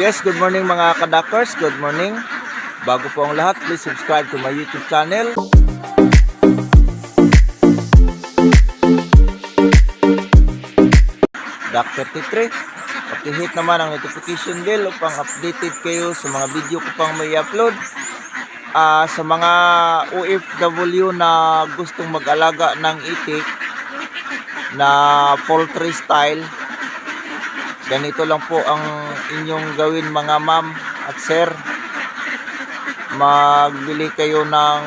Yes, good morning mga kadakers. Good morning. Bago po ang lahat, please subscribe to my YouTube channel. Dr. Titre. At hit naman ang notification bell upang updated kayo sa mga video ko pang may upload. Ah, sa mga OFW na gustong mag-alaga ng itik na poultry style, ganito lang po ang inyong gawin mga ma'am at sir. Magbili kayo ng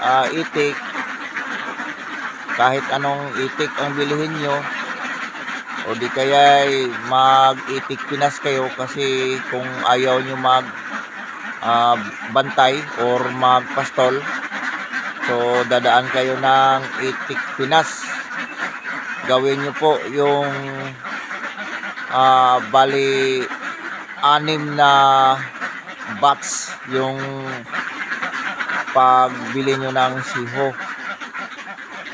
ah, itik. Kahit anong itik ang bilihin nyo. O di kaya mag itik pinas kayo kasi kung ayaw nyo mag ah, bantay or magpastol so dadaan kayo ng itik pinas. Gawin nyo po yung ah bali anim na box yung pagbili nyo ng siho.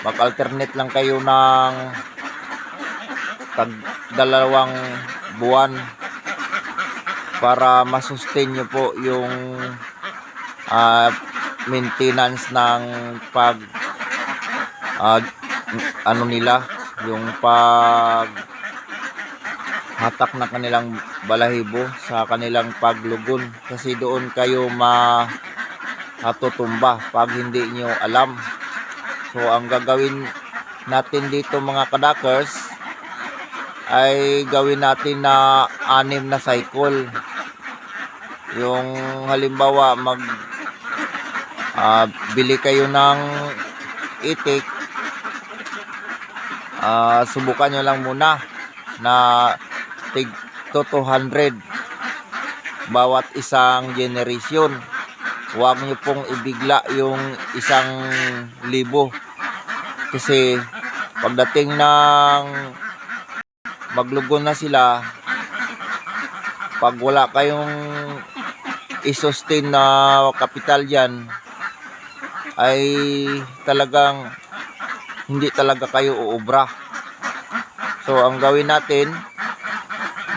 Mag-alternate lang kayo ng dalawang buwan para masustain nyo po yung ah, maintenance ng pag ah, ano nila yung pag hatak na kanilang balahibo sa kanilang paglugon kasi doon kayo ma hatutumba pag hindi nyo alam. So ang gagawin natin dito mga kadakers ay gawin natin na anim na cycle. Yung halimbawa mag ah, bili kayo ng itik ah, subukan nyo lang muna na tig to 200 bawat isang generation. Huwag nyo pong ibigla yung isang libo. Kasi pagdating ng maglugon na sila pag wala kayong isustain na kapital yan ay talagang hindi talaga kayo uubra. So ang gawin natin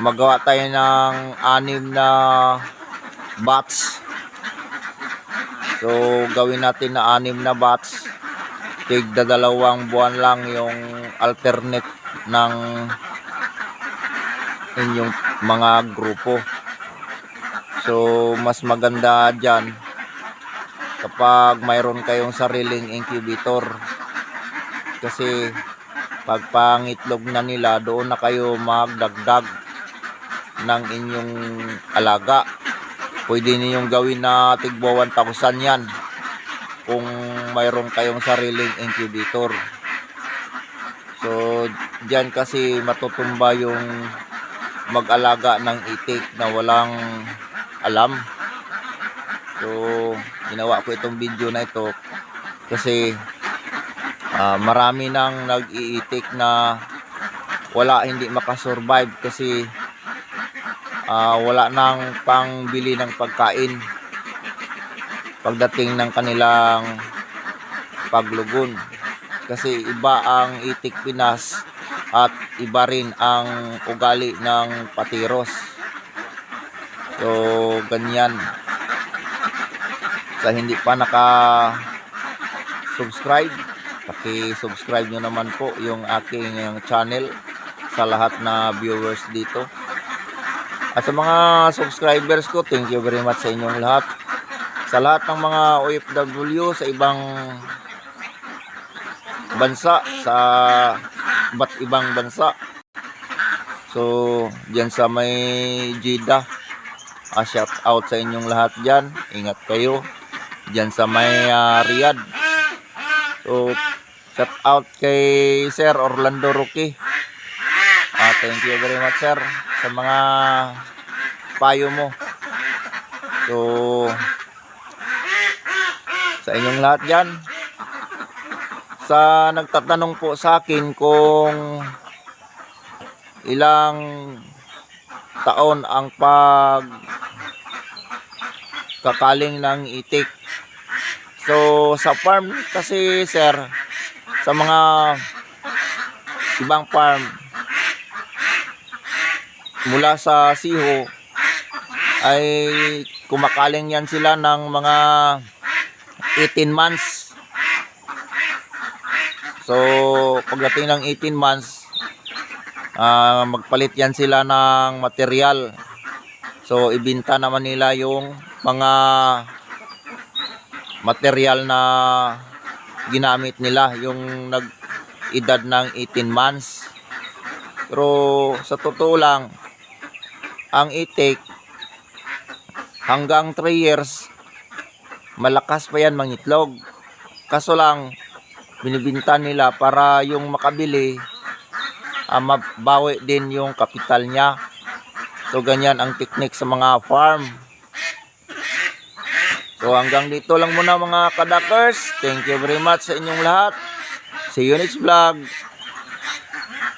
magawa tayo ng anim na batch so gawin natin na anim na batch tigda dalawang buwan lang yung alternate ng inyong mga grupo. So mas maganda dyan kapag mayroon kayong sariling incubator. Kasi pag pangitlog na nila doon na kayo magdagdag ng inyong alaga. Pwede ninyong gawin na tigbo 1,000 yan kung mayroon kayong sariling incubator. So dyan kasi matutumba yung mag-alaga ng itik na walang alam. So ginawa ko itong video na ito kasi ah, marami nang nag-iitik na wala hindi makasurvive kasi ah, wala nang pangbili ng pagkain pagdating ng kanilang paglugon. Kasi iba ang itik Pinas at iba rin ang ugali ng patiros. So ganyan. Sa hindi pa naka subscribe paki-subscribe nyo naman po yung aking yung channel sa lahat na viewers dito at sa mga subscribers ko thank you very much sa inyong lahat. Sa lahat ng mga OFW sa ibang bansa sa iba't ibang bansa. So diyan sa may Jeddah ah, shout out sa inyong lahat diyan ingat kayo. Diyan sa may ah, Riyadh. So shout out kay Sir Orlando Roque. Ah, thank you very much sir sa mga payo mo. So sa inyong lahat dyan sa nagtatanong po sa akin kung ilang taon ang pag kakaling ng itik. So sa farm kasi sir sa mga ibang farm mula sa siho ay kumakaling yan sila ng mga 18 months. So, pagdating ng 18 months, ah, magpalit yan sila ng material. So, ibinta naman nila yung mga material na ginamit nila, yung nag-edad ng 18 months. Pero sa totoo lang, ang itik hanggang 3 years, malakas pa yan mangitlog. Kaso lang, binibinta nila para yung makabili, ah, mabawi din yung kapital niya. So, ganyan ang technique sa mga farm. So, hanggang dito lang muna mga kadakers. Thank you very much sa inyong lahat. See you next vlog.